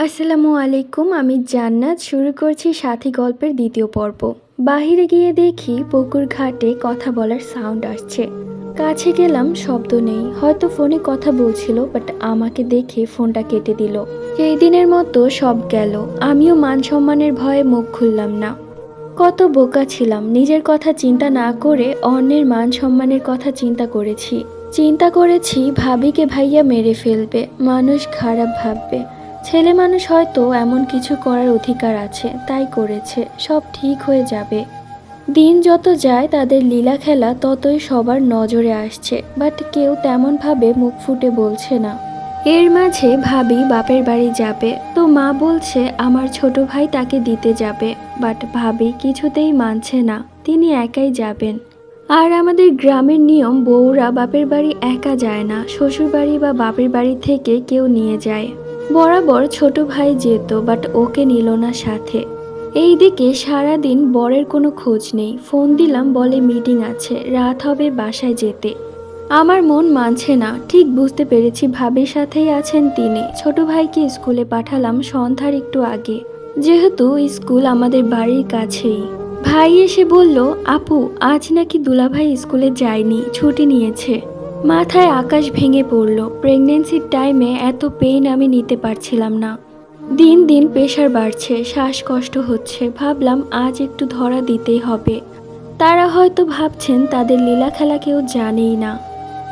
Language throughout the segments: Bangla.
আসসালামু আলাইকুম, আমি জান্নাত। শুরু করছি সাথী গল্পের দ্বিতীয় পর্ব। বাহিরে গিয়ে দেখি পুকুর ঘাটে কথা বলার সাউন্ড আসছে। কাছে গেলাম, শব্দ নেই। হয়তো ফোনে কথা বলছিল বাট আমাকে দেখে ফোনটা কেটে দিল। সেই দিনের মতো সব গেল। আমিও মান সম্মানের ভয়ে মুখ খুললাম না। কত বোকা ছিলাম। নিজের কথা চিন্তা না করে অন্যের মান সম্মানের কথা চিন্তা করেছি। চিন্তা করেছি, ভাবিকে ভাইয়া মেরে ফেলবে। মানুষ খারাপ ভাববে। ছেলে মানুষ হয়তো এমন কিছু করার অধিকার আছে, তাই করেছে, সব ঠিক হয়ে যাবে। দিন যত যায়, তাদের লীলা খেলা ততই সবার নজরে আসছে বাট কেউ তেমনভাবে মুখ ফুটে বলছে না। এর মাঝে ভাবি বাপের বাড়ি যাবে, তো মা বলছে, আমার ছোট ভাই তাকে দিতে যাবে বাট ভাবি কিছুতেই মানছে না, তিনি একাই যাবেন। আর আমাদের গ্রামের নিয়ম, বউরা বাপের বাড়ি একা যায় না শ্বশুর বাড়ি বা বাপের বাড়ি থেকে কেউ নিয়ে যায়। বরাবর ছোট ভাই যেত বাট ওকে নিল না সাথে। এইদিকে সারাদিন বরের কোনো খোঁজ নেই। ফোন দিলাম, বলে মিটিং আছে, রাত হবে বাসায় যেতে। আমার মন মানছে না, ঠিক বুঝতে পেরেছি ভাবির সাথেই আছেন তিনি। ছোট ভাইকে স্কুলে পাঠালাম সন্ধ্যার একটু আগে। যেহেতু স্কুল আমাদের বাড়ির কাছেই। ভাই এসে বলল, আপু, আজ নাকি দুলাভাই স্কুলে যায়নি, ছুটি নিয়েছে। মাথায় আকাশ ভেঙে পড়ল। প্রেগনেন্সির টাইমে এত পেইন আমি নিতে পারছিলাম না। দিন দিন প্রেশার বাড়ছে, শ্বাসকষ্ট হচ্ছে। ভাবলাম আজ একটু ধরা দিতেই হবে। তারা হয়তো ভাবছেন তাদের লীলা খেলা কেউ জানেই না।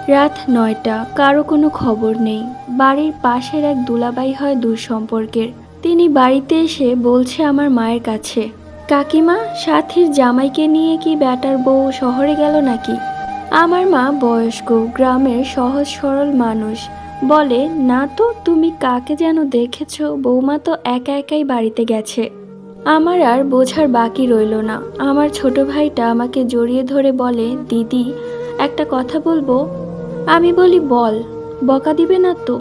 রাত নয়টা, কারও কোনো খবর নেই। বাড়ির পাশের এক দুলাবাই হয় দূর সম্পর্কের। তিনি বাড়িতে এসে বলছে আমার মায়ের কাছে, কাকিমা, সাথীর জামাইকে নিয়ে কি ব্যাটার বউ শহরে গেল নাকি? আমার মা বয়স্ক, গ্রামের সহজ সরল মানুষ। বলে, না তো, তুমি কাকে যেন দেখেছ? বৌমা তো একা একাই বাড়িতে গেছে। আমার আর বোঝার বাকি রইল না। আমার ছোট ভাইটা আমাকে জড়িয়ে ধরে বলে, দিদি, একটা কথা বলব? আমি বলি, বল। বকা দিবে না তো?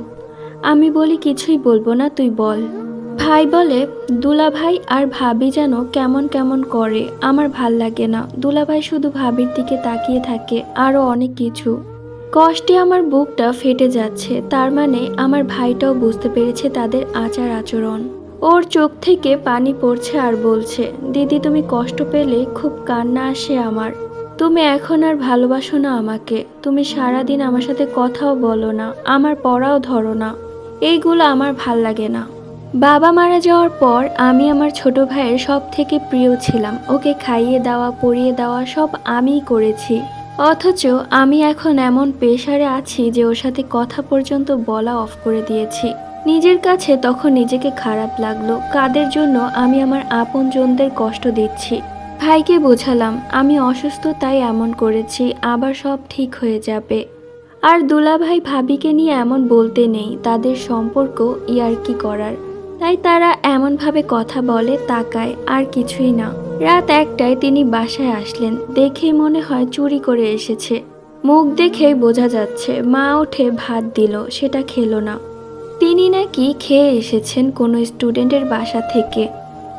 আমি বলি, কিছুই বলব না, তুই বল। ভাই বলে দুলা ভাই আর ভাবি যেন কেমন কেমন করে, আমার ভালো লাগে না। দুলা ভাই শুধু ভাবির দিকে তাকিয়ে থাকে আরও অনেক কিছু। কষ্টে আমার বুকটা ফেটে যাচ্ছে, তার মানে আমার ভাইটাও বুঝতে পেরেছে তাদের আচার আচরণ। ওর চোখ থেকে পানি পড়ছে আর বলছে, দিদি, তুমি কষ্ট পেলে খুব কান্না আসে আমার। তুমি এখন আর ভালোবাসো না আমাকে। তুমি সারাদিন আমার সাথে কথাও বলো না, আমার পড়াও ধরো না। এইগুলো আমার ভালো লাগে না। বাবা মারা যাওয়ার পর আমি আমার ছোট ভাইয়ের সব থেকে প্রিয় ছিলাম। ওকে খাইয়ে দেওয়া, পরিয়ে দেওয়া সব আমিই করেছি। অথচ আমি এখন এমন পেশারে আছি যে ওর সাথে কথা পর্যন্ত বলা অফ করে দিয়েছি। নিজের কাছে তখন নিজেকে খারাপ লাগল। কাদের জন্য আমি আমার আপনজনদের কষ্ট দিচ্ছি? ভাইকে বোঝালাম, আমি অসুস্থ তাই এমন করেছি, আবার সব ঠিক হয়ে যাবে। আর দুলাভাই ভাবিকে নিয়ে এমন বলতে নেই, তাদের সম্পর্ক ইয়ার্কি করার। তাই তারা এমনভাবে কথা বলে, তাকায়, আর কিছুই না। রাত একটায় তিনি বাসায় আসলেন, দেখেই মনে হয় চুরি করে এসেছে। মুখ দেখেই বোঝা যাচ্ছে, মা ওঠে ভাত দিল, সেটা খেলো না। তিনি নাকি খেয়ে এসেছেন কোনো স্টুডেন্টের বাসা থেকে।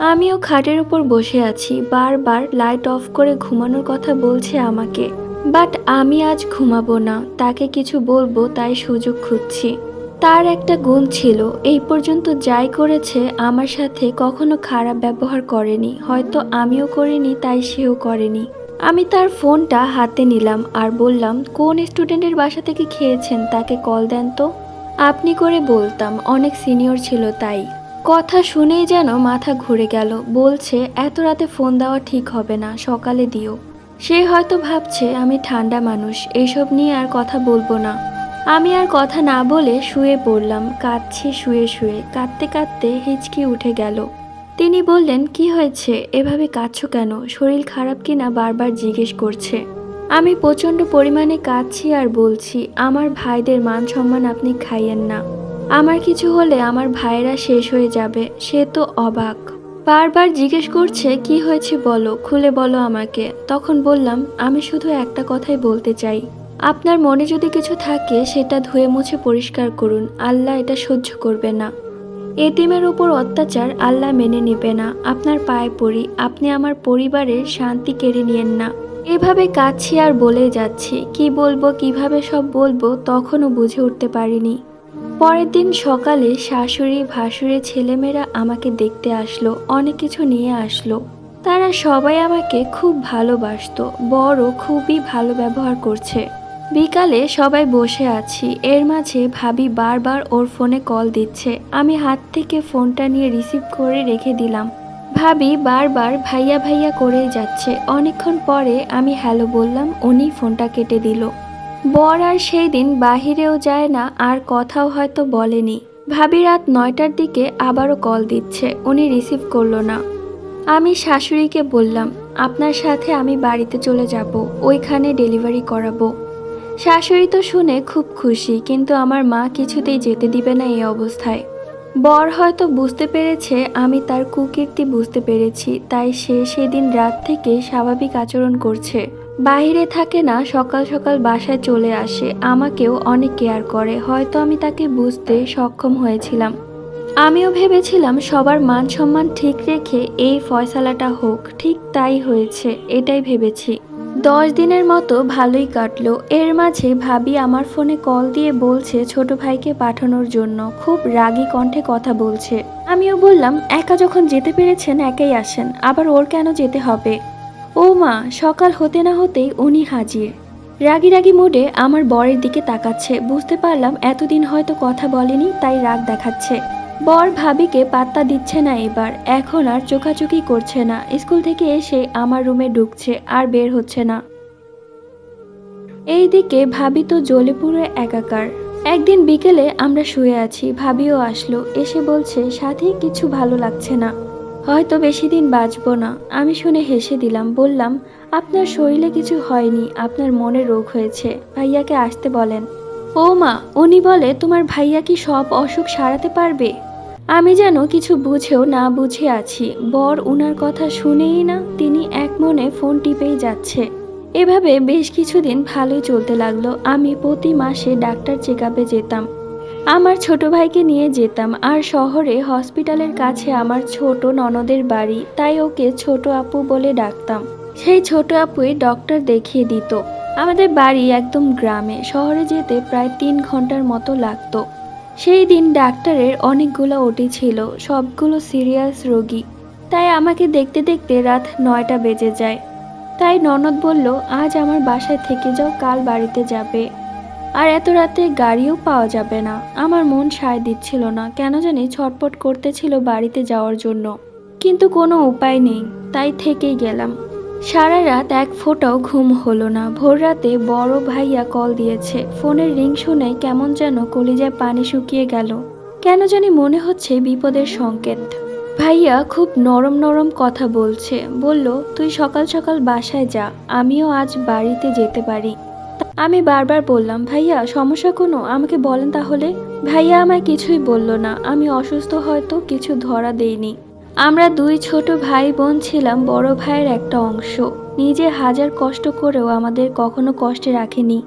আমিও খাটের উপর বসে আছি, বারবার লাইট অফ করে ঘুমানোর কথা বলছে আমাকে। বাট আমি আজ ঘুমাবো না, তাকে কিছু বলব, তাই সুযোগ খুঁজছি। তার একটা গুণ ছিল, এই পর্যন্ত যাই করেছে আমার সাথে কখনো খারাপ ব্যবহার করেনি, হয়তো আমিও করিনি, তাই সেও করেনি। আমি তার ফোনটা হাতে নিলাম আর বললাম, কোন স্টুডেন্টের বাসা থেকে খেয়েছেন? তাকে কল দেন তো। আপনি করে বলতাম, অনেক সিনিয়র ছিল তাই। কথা শুনেই যেন মাথা ঘুরে গেল, বলছে, এত রাতে ফোন দেওয়া ঠিক হবে না, সকালে দিও। সে হয়তো ভাবছে, আমি ঠান্ডা মানুষ, এসব নিয়ে আর কথা বলব না। আমি আর কথা না বলে শুয়ে পড়লাম। কাঁদছি শুয়ে শুয়ে। কাঁদতে কাঁদতে হিচকি উঠে গেল। তিনি বললেন, কি হয়েছে? এভাবে কাঁদছো কেন? শরীর খারাপ কিনা বারবার জিজ্ঞেস করছে। আমি প্রচণ্ড পরিমাণে কাঁদছি আর বলছি, আমার ভাইদের মান সম্মান আপনি খাইয়েন না। আমার কিছু হলে আমার ভাইয়েরা শেষ হয়ে যাবে। সে তো অবাক। বারবার জিজ্ঞেস করছে, কি হয়েছে বলো? খুলে বলো আমাকে। তখন বললাম, আমি শুধু একটা কথাই বলতে চাই। আপনার মনে যদি কিছু থাকে, সেটা ধুয়ে মুছে পরিষ্কার করুন। আল্লাহ এটা সহ্য করবে না। এতিমের উপর অত্যাচার আল্লাহ মেনে নেবে না। আপনার পায়ে পড়ি। আপনি আমার পরিবারের শান্তি কেড়ে নিয়েন না। এভাবে কাঁদছি আর বলে যাচ্ছি। কি বলব, কীভাবে সব বলব, তখনও বুঝে উঠতে পারিনি। পরের দিন সকালে শাশুড়ি, ভাসুরের ছেলেমেয়েরা আমাকে দেখতে আসলো, অনেক কিছু নিয়ে আসলো। তারা সবাই আমাকে খুব ভালোবাসতো, বড় খুবই ভালো ব্যবহার করছে। বিকালে সবাই বসে আছি। এর মাঝে ভাবি বারবার ওর ফোনে কল দিচ্ছে। আমি হাত থেকে ফোনটা নিয়ে রিসিভ করে রেখে দিলাম। ভাবি বারবার ভাইয়া ভাইয়া করেই যাচ্ছে। অনেকক্ষণ পরে আমি হ্যালো বললাম উনি ফোনটা কেটে দিল। বর আর সেই দিন বাহিরেও যায় না, আর কথাও হয়তো বলেনি। ভাবি রাত নয়টার দিকে আবারও কল দিচ্ছে, উনি রিসিভ করল না। আমি শাশুড়িকে বললাম, আপনার সাথে আমি বাড়িতে চলে যাব, ওইখানে ডেলিভারি করাবো। শাশুড়ি তো শুনে খুব খুশি, কিন্তু আমার মা কিছুতেই যেতে দিবে না এই অবস্থায়। বর হয়তো বুঝতে পেরেছে আমি তার কুকীর্তি বুঝতে পেরেছি, তাই সে সেদিন রাত থেকে স্বাভাবিক আচরণ করছে। বাইরে থাকে না, সকাল সকাল বাসায় চলে আসে, আমাকেও অনেক কেয়ার করে, হয়তো আমি তাকে বুঝতে সক্ষম হয়েছিলাম। আমিও ভেবেছিলাম সবার মান সম্মান ঠিক রেখে এই ফয়সালাটা হোক, ঠিক তাই হয়েছে, এটাই ভেবেছি। দশ দিনের মতো ভালোই কাটলো। এর মাঝে ভাবি আমার ফোনে কল দিয়ে বলছে ছোট ভাইকে পাঠানোর জন্য। খুব রাগী কণ্ঠে কথা বলছে। আমিও বললাম, একা যখন যেতে পেরেছেন, একাই আসেন। আবার ওর কেন যেতে হবে? ও মা, সকাল হতে না হতেই উনি হাজির। রাগি রাগি মোডে আমার বরের দিকে তাকাচ্ছে। বুঝতে পারলাম এতদিন হয়তো কথা বলেনি, তাই রাগ দেখাচ্ছে। বর ভাবিকে পাত্তা দিচ্ছে না এবার। এখন আর চোখাচোখি করছে না। স্কুল থেকে এসে আমার রুমে ঢুকছে, আর বের হচ্ছে না। এইদিকে ভাবি তো জ্বলে একাকার। একদিন বিকেলে আমরা শুয়ে আছি, ভাবিও আসলো। এসে বলছে, সাথে কিছু ভালো লাগছে না। হয়তো বেশি দিন বাঁচবো না। আমি শুনে হেসে দিলাম, বললাম, আপনার শরীরে কিছু হয়নি, আপনার মনে রোগ হয়েছে। ভাইয়াকে আসতে বলেন। ও মা, উনি বলে, তোমার ভাইয়া কি সব অসুখ সারাতে পারবে? আমি যেন কিছু বুঝেও না বুঝে আছি। বর উনার কথা শুনেই না তিনি এক মনে ফোন টিপেই যাচ্ছে। এভাবে বেশ কিছুদিন ভালোই চলতে লাগল। আমি প্রতি মাসে ডাক্তার চেক যেতাম। আমার ছোট ভাইকে নিয়ে যেতাম আর শহরে হসপিটালের কাছে আমার ছোট ননদের বাড়ি, তাই ওকে ছোট আপু বলে ডাকতাম। সেই ছোট আপুই ডক্টর দেখিয়ে দিত। আমাদের বাড়ি একদম গ্রামে। শহরে যেতে প্রায় তিন ঘণ্টার মতো লাগতো। সেই দিন ডাক্তারের অনেকগুলো ওটি ছিল, সবগুলো সিরিয়াস রোগী। তাই আমাকে দেখতে দেখতে রাত নয়টা বেজে যায়। তাই ননদ বলল, আজ আমার বাসায় থেকে যাও, কাল বাড়িতে যাবে। আর এত রাতে গাড়িও পাওয়া যাবে না। আমার মন সায় দিচ্ছিল না, কেন জানি ছটপট করতেছিল বাড়িতে যাওয়ার জন্য। কিন্তু কোনো উপায় নেই, তাই থেকেই গেলাম। সারা রাত এক ফোঁটাও ঘুম হলো না। ভোর রাতে বড় ভাইয়া কল দিয়েছে। ফোনের রিং শুনে কেমন যেন কলিজায় পানি শুকিয়ে গেল। কেন জানি মনে হচ্ছে বিপদের সংকেত। ভাইয়া খুব নরম নরম কথা বলছে। বলল, তুই সকাল সকাল বাসায় যা। আমিও আজ বাড়িতে যেতে পারি। আমি বারবার বললাম, ভাইয়া, সমস্যা কোনো? আমাকে বলেন তাহলে? ভাইয়া আমায় কিছুই বলল না। আমি অসুস্থ হয়তো কিছু ধরা দেইনি। আমরা দুই ছোট ভাই বোন ছিলাম, বড় ভাইয়ের একটা অংশ। নিজে হাজার কষ্ট করেও আমাদের কখনো কষ্টে রাখেনি।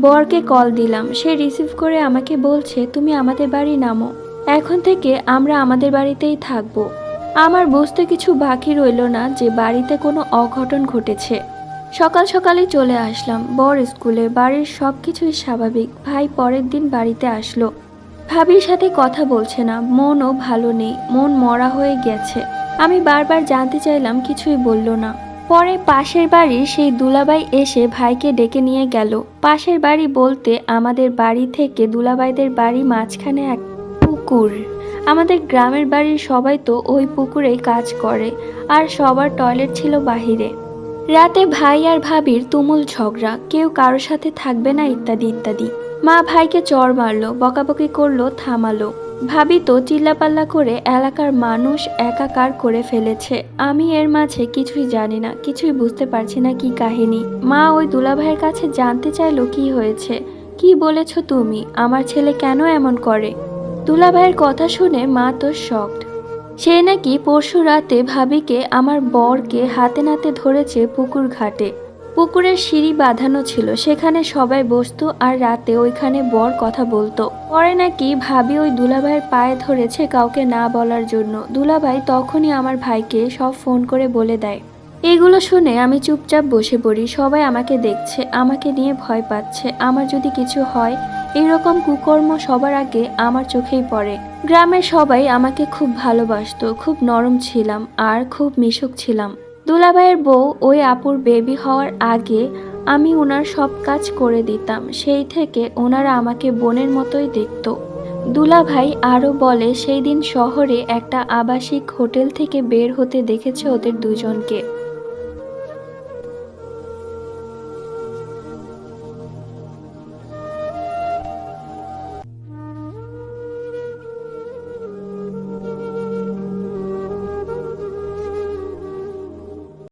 বরকে কল দিলাম, সে রিসিভ করে আমাকে বলছে, তুমি আমাদের বাড়ি নামো। এখন থেকে আমরা আমাদের বাড়িতেই থাকব। আমার বুঝতে কিছু বাকি রইল না যে বাড়িতে কোনো অঘটন ঘটেছে। সকাল সকালে চলে আসলাম, বর স্কুলে। বাড়ির সব কিছুই স্বাভাবিক। ভাই পরের দিন বাড়িতে আসলো। ভাবির সাথে কথা বলছে না। মনও ভালো নেই। মন মরা হয়ে গেছে। আমি বারবার জানতে চাইলাম, কিছুই বলল না। পরে পাশের বাড়ির সেই দুলাবাই এসে ভাইকে ডেকে নিয়ে গেল। পাশের বাড়ি বলতে আমাদের বাড়ি থেকে দুলাবাইদের বাড়ি মাঝখানে এক পুকুর। আমাদের গ্রামের বাড়ির সবাই তো ওই পুকুরেই কাজ করে, আর সবার টয়লেট ছিল বাহিরে। রাতে ভাই আর ভাবির তুমুল ঝগড়া। কেউ কারোর সাথে থাকবে না, ইত্যাদি ইত্যাদি। মা ভাইকে চর মারলো, বকাবকি করল, থামালো। ভাবি তো চিল্লাপাল্লা করে এলাকার মানুষ একাকার করে ফেলেছে। আমি এর মাঝে কিছুই জানি না, কিছুই বুঝতে পারছি না কি কাহিনী। মা ওই দুলাভাইয়ের কাছে জানতে চাইলো কি হয়েছে। কি বলেছ তুমি? আমার ছেলে কেন এমন করে? দুলাভাইয়ের কথা শুনে মা তো শকড। সে নাকি পরশু রাতে ভাবিকে আমার বরকে হাতে নাতে ধরেছে পুকুর ঘাটে। পুকুরের সিঁড়ি বাঁধানো ছিল, সেখানে সবাই বসতো আর রাতে ওইখানে বর কথা বলতো। পরে নাকি ভাবি ওই দুলাভাইয়ের পায়ে ধরেছে কাউকে না বলার জন্য। দুলাভাই তখনই আমার ভাইকে সব ফোন করে বলে দেয়, এগুলো শুনে আমি চুপচাপ বসে পড়ি, সবাই আমাকে দেখছে, আমাকে নিয়ে ভয় পাচ্ছে, আমার যদি কিছু হয় এইরকম কুকর্ম সবার আগে আমার চোখেই পড়ে। গ্রামের সবাই আমাকে খুব ভালোবাসতো, খুব নরম ছিলাম আর খুব মিশুক ছিলাম। দুলাভাইয়ের বউ ওই আপুর বেবি হওয়ার আগে আমি ওনার সব কাজ করে দিতাম। সেই থেকে ওনারা আমাকে বোনের মতোই দেখত। দুলাভাই আরও বলে, সেই দিন শহরে একটা আবাসিক হোটেল থেকে বের হতে দেখেছে ওদের দুজনকে।